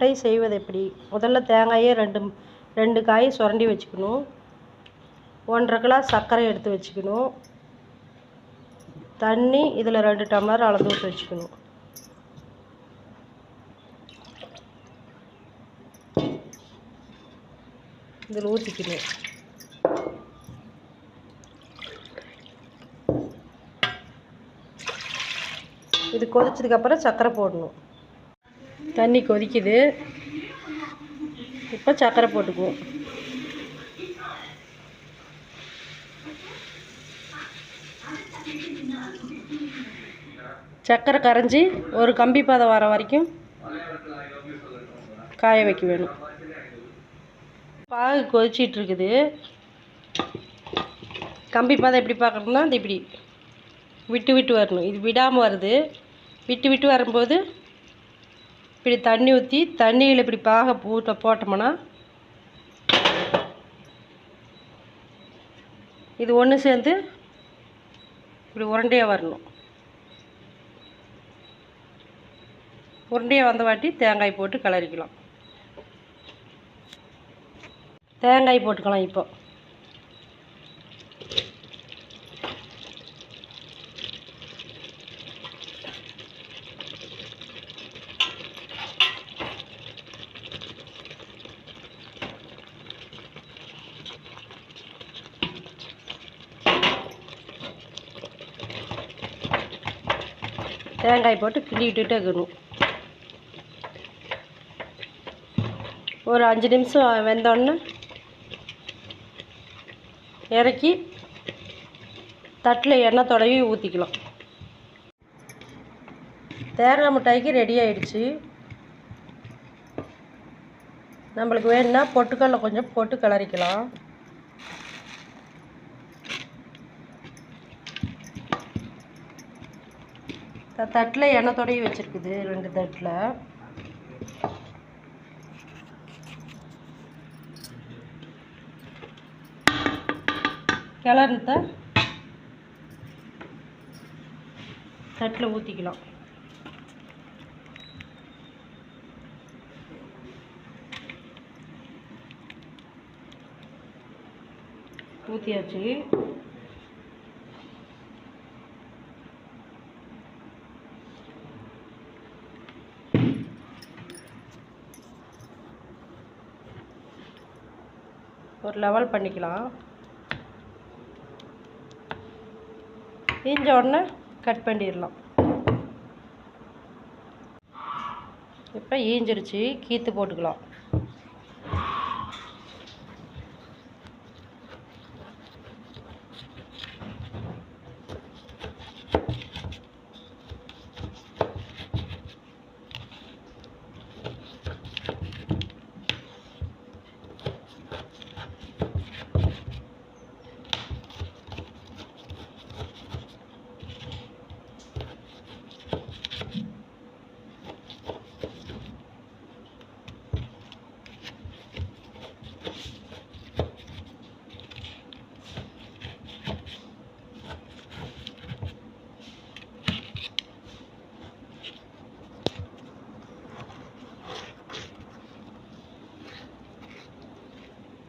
முட்டை செய்வது எப்படி? முதல்ல தேங்காயை ரெண்டு ரெண்டு காய் சுரண்டி வச்சுக்கணும். ஒன்றரை கிலோ சர்க்கரை எடுத்து வச்சுக்கணும். தண்ணி இதில் ரெண்டு டம்ளர் அளந்து விட்டு வச்சுக்கணும். இதில் ஊற்றிக்கணும். இது கொதிச்சதுக்கப்புறம் சர்க்கரை போடணும். தண்ணி கொதிக்குது. இப்போ சர்க்கரை போட்டுக்குவோம். சர்க்கரை கரைஞ்சி ஒரு கம்பி பதம் வர வரைக்கும் காய வைக்க வேணும். பாகு கொதிச்சிட்டு இருக்குது கம்பி பதம் எப்படி பார்க்கணும்னா அது இப்படி விட்டு விட்டு வரணும். இது விடாமல் வருது. விட்டு விட்டு வரும்போது இப்படி தண்ணி ஊற்றி தண்ணியில் இப்படி பாக போட்ட போட்டோம்னா இது ஒன்று சேர்ந்து இப்படி உருண்டையாக வரணும். உருண்டையாக வந்த வாட்டி தேங்காய் போட்டு கிளறிக்கலாம். தேங்காய் போட்டுக்கலாம் இப்போ. தேங்காய் போட்டு கிண்டி இருக்கணும். ஒரு அஞ்சு நிமிஷம் வெந்தோடனே இறக்கி தட்டில் எண்ணெய் தொடவி ஊற்றிக்கலாம் தேங்காய் மிட்டாய்க்கு ரெடி ஆயிடுச்சு. நம்மளுக்கு வேணும்னா பொட்டுக்கடலை கொஞ்சம் போட்டு கிளறிக்கலாம். தட்டில் எண்ணெய் தொடங்கி வச்சுருக்குது ரெண்டு தட்டில். கிளறுத்த தட்டில் ஊற்றிக்கலாம் ஊற்றியாச்சு ஒரு லெவல் பண்ணிக்கலாம். தீஞ்ச உடனே கட் பண்ணிடலாம். இப்போ ஈஞ்சிருச்சு கீத்து போட்டுக்கலாம்.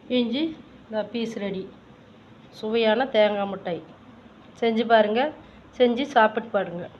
இஞ்சி இந்த பீஸ் ரெடி சுவையான தேங்காய் மிட்டாய். செஞ்சு பாருங்கள் செஞ்சு சாப்பிட்டு பாருங்கள்